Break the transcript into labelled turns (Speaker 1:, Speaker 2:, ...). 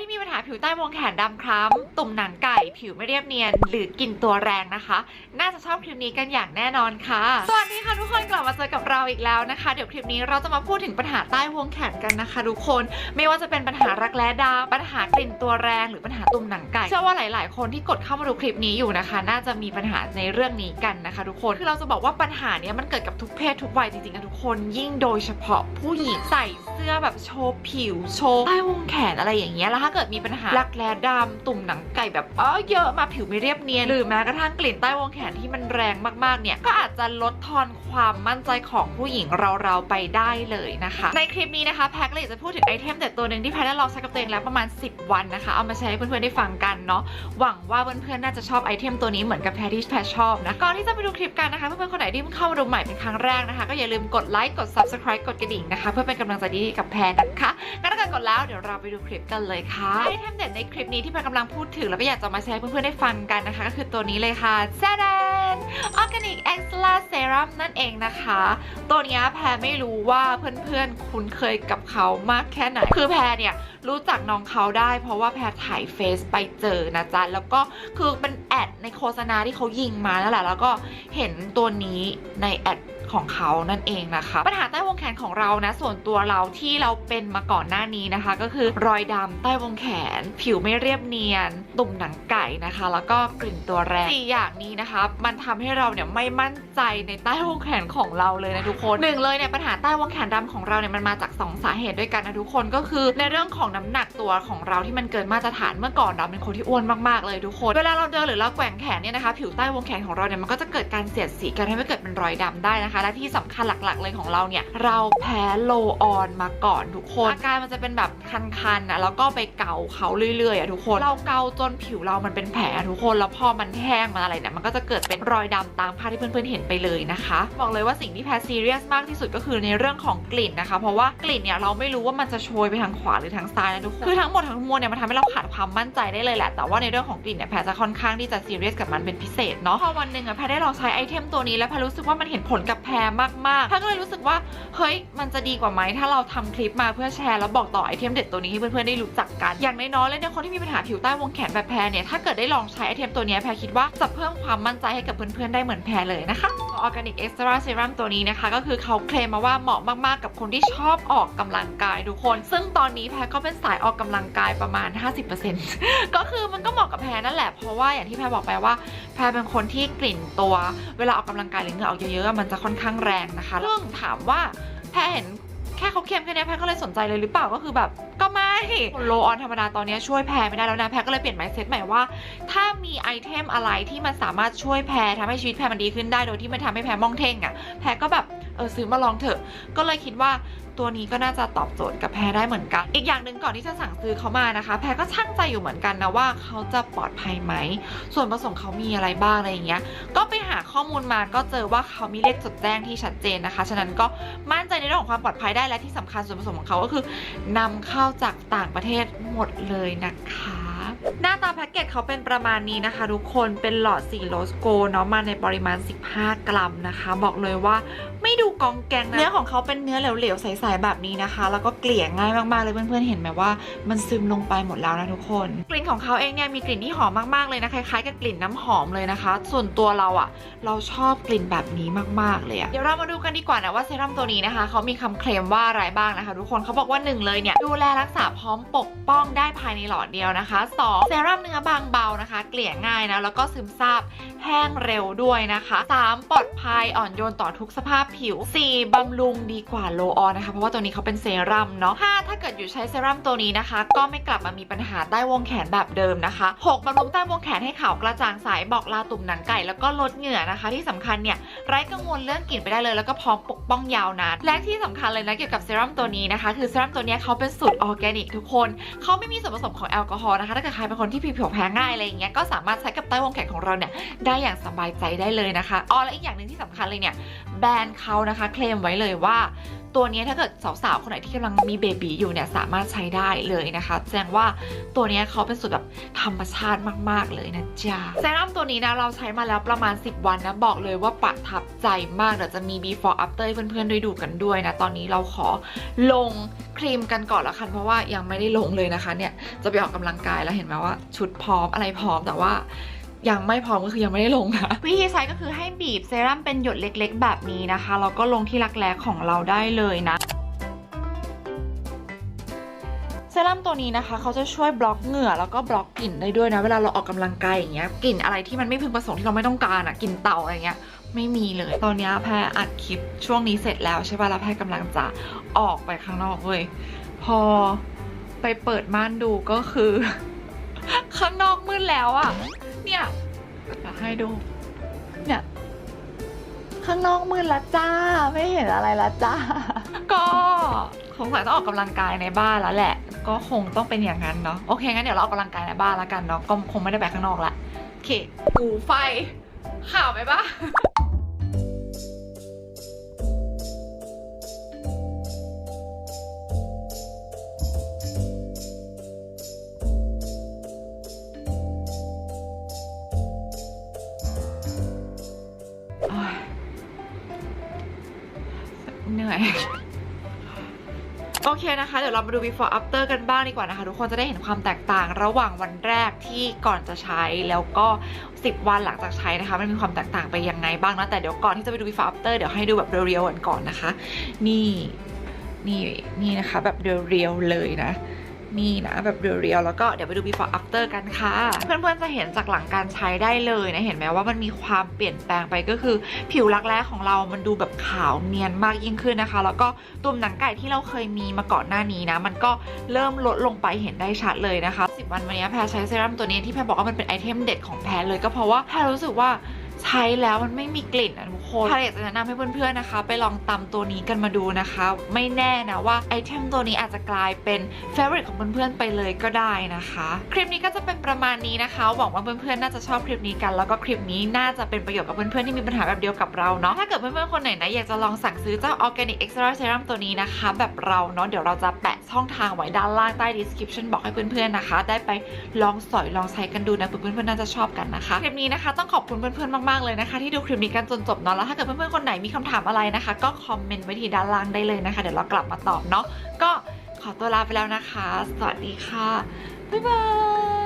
Speaker 1: ที่มีปัญหาผิวใต้วงแขนดำคล้ำตุ่มหนังไก่ ผิวไม่เรียบเนียน หรือกลิ่นตัวแรงนะคะ น่าจะชอบคลิปนี้กันอย่างแน่นอนค่ะ สวัสดีค่ะทุกคนกลับมาเจอกับเราอีกแล้วนะคะ เดี๋ยวคลิปนี้เราจะมาพูดถึงปัญหาใต้วงแขนกันนะคะทุกคน ไม่ว่าจะเป็นปัญหารักแร้ดำปัญหากลิ่นตัวแรงหรือปัญหาตุ่มหนังไก่เชื่อว่าหลาย ๆ คนที่กดเข้ามาดูคลิปนี้อยู่นะคะ น่าจะมีปัญหาในเรื่องนี้กันนะคะ ทุกคนคือเราจะบอกว่าปัญหาเนี้ยมันเกิดกับทุกเพศทุกวัยจริงๆนะทุกคนยิ่งโดยเฉพาะผู้หญิงใส่เสื้อแบบโชว์ผิวโชว์ใต้วงแขนอะไรอย่างเงี้ยแล้วถ้าเกิดมีปัญหารักแร้ดำตุ่มหนังไก่แบบเออเยอะมาผิวไม่เรียบเนียนหรือแม้กระทั่งกลิ่นใต้วงแขนที่มันแรงมากๆเนี่ยก็อาจจะลดทอนความมั่นใจของผู้หญิงเราๆไปได้เลยนะคะ ในคลิปนี้นะคะแพ็กเลยจะพูดถึงไอเทมเด็ดตัวหนึ่งที่แพ็กได้ลองใช้กับตัวเองแล้วประมาณ 10 วันนะคะ เอามาใช้ให้เพื่อนๆได้ฟังกันเนาะหวังว่าเพื่อนๆน่าจะชอบไอเทมตัวนี้เหมือนกับแพรที่แพรชอบนะก่อนที่จะไปดูคลิปกันนะคะเพื่อนๆคนไหนที่เพิ่งเข้ามาดูใหม่เป็นครั้งแรกนะคะ ก็อย่าลืมกดไลค์กด subscribe กดกระดิ่งนะคะ เพื่อเป็นกำลังใจดีๆกับแพรนะคะงั้นถ้าเกิดกดแล้วเดี๋ยวเราไปดูคลิปกันเลยค่ะไอเทมเด็ดในคลิปนี้ที่แพรกำลังพูดถึง แล้วก็อยากจะมาแชร์ให้เพื่อนๆได้ฟังกันนะคะ ก็คือตัวนี้เลยค่ะแซดน Organic Extra Serum นั่นเองนะคะ ตัวนี้แพรไม่รู้ว่าเพื่อนๆคุ้นเคยกับเขามากแค่ไหน คือแพรเนี่ยรู้จักน้องเขาได้เพราะว่าแพรถ่ายเฟซไปเจอนะจ๊ะ แล้วก็คือเป็นแอดในโฆษณาที่เขายิงมานั่นแหละ แล้วก็เห็นตัวนี้ในแอด ของเขานั่นเองนะคะ ปัญหาใต้วงแขนของเรานะ ส่วนตัวเราที่เราเป็นมาก่อนหน้านี้นะคะ ก็คือรอยดำใต้วงแขน ผิวไม่เรียบเนียน ตุ่มหนังไก่นะคะ แล้วก็กลิ่นตัวแรงสี่อย่างนี้นะคะ มันทำให้เราเนี่ยไม่มั่นใจในใต้วงแขนของเราเลยนะทุกคนหนึ่งเลยเนี่ยปัญหาใต้วงแขนดำของเราเนี่ยมันมาจากสองสาเหตุด้วยกันนะทุกคนก็คือในเรื่องของน้ำหนักตัวของเราที่มันเกินมาตรฐานเมื่อก่อนเราเป็นคนที่อ้วนมากๆเลยทุกคน เวลาเราเดินหรือเราแกว่งแขนเนี่ยนะคะ ผิวใต้วงแขนของเราเนี่ยมันก็จะเกิดการเสียดสีกันให้ไม่เกิดเป็นรอยดำได้นะคะและที่สำคัญหลักๆ เลยของเราเนี่ย เราแพ้โลออนมาก่อนทุกคนอาการมันจะเป็นแบบคันๆนะแล้วก็ไปเกาเขาเรื่อยๆอะทุกคนเราเกาจนผิวเรามันเป็นแผลทุกคนแล้วพอมันแห้งมันอะไรเนี่ยมันก็จะเกิดเป็นรอยดำตามภาพที่เพื่อนๆเห็นไปเลยนะคะ บอกเลยว่าสิ่งที่แพ้ซีเรียสมากที่สุดก็คือในเรื่องของกลิ่นนะคะ เพราะว่ากลิ่นเนี่ยเราไม่รู้ว่ามันจะโชยไปทางขวาหรือทางซ้ายนะทุกคนคือทั้งหมดทั้งมวลเนี่ยมันทำให้เราขาดความมั่นใจได้เลยแหละแต่ว่าในเรื่องของกลิ่นเนี่ยแพรจะค่อนข้างที่จะซีเรียสกับมันเป็นพิเศษเนาะพอวันหนึ่งอะแพรได้ลองใช้ไอเทมตัวนี้แล้วแพรรู้สึกว่ามันเห็นผลกับแพรมากๆแพรก็เลยรู้สึกว่าเฮ้ยมันจะดีกว่าไหมถ้าเราทำคลิปมาเพื่อแชร์แล้วบอกต่อไอเทมเด็ดตัวนี้ให้เพื่อนๆได้รู้จักกัน อย่างน้อยๆเลยเนี่ยคนที่มีปัญหาผิวใต้วงแขนแบบแพรเนี่ยถ้าเกิดได้ลองใช้ไอเทมตัวนี้แพรคิดว่าจะเพิ่มความมั่นใจให้กับเพื่อนๆได้เหมือนแพรเลยนะคะออร์แกนิกเอ็กซ์ตร้าเซรั่มตัวนี้นะคะก็คือเขาเคลมมาว่าเหมาะมากๆ กับคนที่ชอบออกกำลังกายทุกคน ซึ่งตอนนี้แพรก็เป็นสายออกกำลังกายประมาณ 50%ก็คือมันก็เหมาะกับแพรนั่นแหละเพราะว่าอย่างที่แพรบอกไปว่าแพรเป็นคนที่กลิ่นตัวเวลาออกกำลังกายหรือเหงื่อออกเยอะๆมันจะค่อนข้างแรงนะคะซึ่งถามว่าแพรเห็นแค่เขาเค็มแค่นี้แพรก็เลยสนใจเลยหรือเปล่าก็คือแบบก็ไม่โลออนธรรมดาตอนนี้ช่วยแพรไม่ได้แล้วนะแพรก็เลยเปลี่ยนไมเซ็ตใหม่ว่า ถ้ามีไอเทมอะไรที่มันสามารถช่วยแพรทำให้ชีวิตแพรมันดีขึ้นได้โดยที่มันทำให้แพรมองเท่งอะ่ะแพรก็แบบเออซื้อมาลองเถอะ ก็เลยคิดว่า ตัวนี้ก็น่าจะตอบโจทย์กับแพรได้เหมือนกัน อีกอย่างหนึ่งก่อนที่จะสั่งซื้อเขามานะคะ แพรก็ช่างใจอยู่เหมือนกันนะว่าเขาจะปลอดภัยไหม ส่วนผสมเขามีอะไรบ้างอะไรอย่างเงี้ย ก็ไปหาข้อมูลมาก็เจอว่าเขามีเลขจดแจ้งที่ชัดเจนนะคะ ฉะนั้นก็มั่นใจในเรื่องของความปลอดภัยได้และที่สำคัญส่วนผสมของเขาก็คือนำเข้าจากต่างประเทศหมดเลยนะคะ หน้าตาแพ็กเกจเขาเป็นประมาณนี้นะคะ ทุกคนเป็นหลอดสีโรสโกเนาะมาในปริมาณ 15 กรัมนะคะ บอกเลยว่าไม่ดูกองแกงนะเนื้อของเขาเป็นเนื้อเหลวๆใสๆแบบนี้นะคะ แล้วก็เกลี่ยง่ายมากๆเลยเพื่อนๆเห็นไหมว่า มันซึมลงไปหมดแล้วนะทุกคน กลิ่นของเขาเองเนี่ยมีกลิ่นที่หอมมากๆเลยนะคล้ายๆกับกลิ่นน้ำหอมเลยนะคะ ส่วนตัวเราอะเราชอบกลิ่นแบบนี้มากๆเลยอะเดี๋ยวเรามาดูกันดีกว่านะว่าเซรั่มตัวนี้นะคะเขามีคำเคลมว่าอะไรบ้างนะคะ ทุกคนเขาบอกว่าหนึ่งเลยเนี่ยดูแลรักษาพร้อมปกป้องได้ภายในหลอดเดียวนะคะสองเซรั่มเนื้อบางเบานะคะ เกลี่ยง่ายนะ แล้วก็ซึมซาบแห้งเร็วด้วยนะคะ 3. ปลอดภัยอ่อนโยนต่อทุกสภาพผิว 4. บำรุงดีกว่าโลออนนะคะ เพราะว่าตัวนี้เขาเป็นเซรั่มเนาะ 5. ถ้าเกิดอยู่ใช้เซรั่มตัวนี้นะคะ ก็ไม่กลับมามีปัญหาใต้วงแขนแบบเดิมนะคะ 6. บำรุงใต้วงแขนให้ขาวกระจ่างใสบอกลาตุ่มหนังไก่แล้วก็ลดเหงื่อนะคะ ที่สำคัญเนี่ยไร้กังวลเรื่องกลิ่นไปได้เลย แล้วก็พร้อมปกป้องยาวนาน และที่สำคัญเลยนะเกี่ยวกับเซรั่มตัวนี้นะคะ คือเซรั่มตัวนี้เขาเป็นสูตรออร์แกนิกทุกคนเขาไม่มีส่วนผสมของแอลกอฮอล์นะคะ ถ้าเกิดใครเป็นคนที่ผิวแพ้ง่ายอะไรอย่างเงี้ย ก็สามารถใช้กับใต้วงแขนของเราเนี่ยได้อย่างสบายใจได้เลยนะคะ อ๋อ และอีกอย่างหนึ่งที่สำคัญเลยเนี่ย แบรนด์เขานะคะเคลมไว้เลยว่า ตัวนี้ถ้าเกิดสาวๆคนไหนที่กำลังมีเบบีอยู่เนี่ยสามารถใช้ได้เลยนะคะ แสดงว่าตัวนี้เขาเป็นสูตรแบบธรรมชาติมาก ๆ เลยนะจ๊ะเซรั่มตัวนี้นะเราใช้มาแล้วประมาณ 10 วันนะบอกเลยว่าประทับใจมากเดี๋ยวจะมี before after เพื่อนๆได้ดูกันด้วยนะ ตอนนี้เราขอลงครีมกันก่อนละกันเพราะว่ายังไม่ได้ลงเลยนะคะเนี่ยจะไปออกกำลังกายแล้วเห็นไหมว่าชุดพร้อมอะไรพร้อมแต่ว่า ยังไม่พร้อมก็คือยังไม่ได้ลงนะวิธีใช้ก็คือให้บีบเซรั่มเป็นหยดเล็กๆ แบบนี้นะคะแล้วก็ลงที่รักแร้ของเราได้เลยนะเซรั่มตัวนี้นะคะเขาจะช่วยบล็อกเหงื่อแล้วก็บล็อกกลิ่นได้ด้วยนะ เวลาเราออกกำลังกายอย่างเงี้ยกลิ่นอะไรที่มันไม่พึงประสงค์ที่เราไม่ต้องการอะกลิ่นเต่าอะไรเงี้ยไม่มีเลย ตอนนี้แพรอัดคลิปช่วงนี้เสร็จแล้วใช่ป่ะแล้วแพรกำลังจะออกไปข้างนอกเว้ยพอไปเปิดม่านดูก็คือ ข้างนอกมืดแล้วอะ เนี่ยอยากให้ดู เนี่ย ข้างนอกมืดแล้วจ้า ไม่เห็นอะไรแล้วจ้า ก็สงสัยต้องออกกำลังกายในบ้านแล้วแหละ ก็คงต้องเป็นอย่างนั้นเนาะ โอเคงั้นเดี๋ยวเราออกกำลังกายในบ้านแล้วกันเนาะ ก็คงไม่ได้ไปข้างนอกละ โอเค กูไฟข่าวไหมปะ โอเคนะคะ เดี๋ยวเรามาดู before after กันบ้างดีกว่านะคะ ทุกคนจะได้เห็นความแตกต่างระหว่างวันแรกที่ก่อนจะใช้แล้วก็ 10 วันหลังจากใช้นะคะ มันมีความแตกต่างไปยังไงบ้างนะ แต่เดี๋ยวก่อนที่จะไปดู before after เดี๋ยวให้ดูแบบเรียวๆกันก่อนนะคะ นี่นี่นี่นะคะ แบบเรียวๆเลยนะ นี่นะแบบเรียวๆแล้วก็เดี๋ยวไปดู before after กันค่ะ เพื่อนๆจะเห็นจากหลังการใช้ได้เลยนะเห็นไหมว่ามันมีความเปลี่ยนแปลงไปก็คือ ผิวรักแร้ของเรามันดูแบบขาวเนียนมากยิ่งขึ้นนะคะ แล้วก็ตุ่มหนังไก่ที่เราเคยมีมาก่อนหน้านี้นะ มันก็เริ่มลดลงไปเห็นได้ชัดเลยนะคะ 10 วันวันนี้แพรใช้เซรั่มตัวนี้ที่แพรบอกว่ามันเป็นไอเทมเด็ดของแพรเลยก็เพราะว่าแพรรู้สึกว่าใช้แล้วมันไม่มีกลิ่นอะ คนพรอยากจะแนะนำให้เพื่อนๆนะคะ ไปลองตำตัวนี้กันมาดูนะคะ ไม่แน่นะว่าไอเทมตัวนี้อาจจะกลายเป็นเฟเวอร์ของเพื่อนๆไปเลยก็ได้นะคะ คลิปนี้ก็จะเป็นประมาณนี้นะคะหวังว่าเพื่อนๆน่าจะชอบคลิปนี้กัน แล้วก็คลิปนี้น่าจะเป็นประโยชน์กับเพื่อนๆที่มีปัญหาแบบเดียวกับเราเนาะถ้าเกิดเพื่อนๆคนไหนนะอยากจะลองสั่งซื้อเจ้า Organic Extra Serum ตัวนี้นะคะ แบบเราเนาะเดี๋ยวเราจะแปะช่องทางไว้ด้านล่างใต้ description บอกให้เพื่อนๆนะคะ ได้ไปลองสอยลองใช้กันดูนะเพื่อนๆน่าจะชอบกันนะคะคลิปนี้นะคะ ต้องขอบคุณเพื่อนๆมากๆเลยนะคะ ที่ดูคลิปนี้กันจนจบเนาะแล้วถ้าเกิดเพื่อนๆคนไหนมีคำถามอะไรนะคะ ก็คอมเมนต์ไว้ที่ด้านล่างได้เลยนะคะ เดี๋ยวเรากลับมาตอบเนาะก็ขอตัวลาไปแล้วนะคะ สวัสดีค่ะ บ๊ายบาย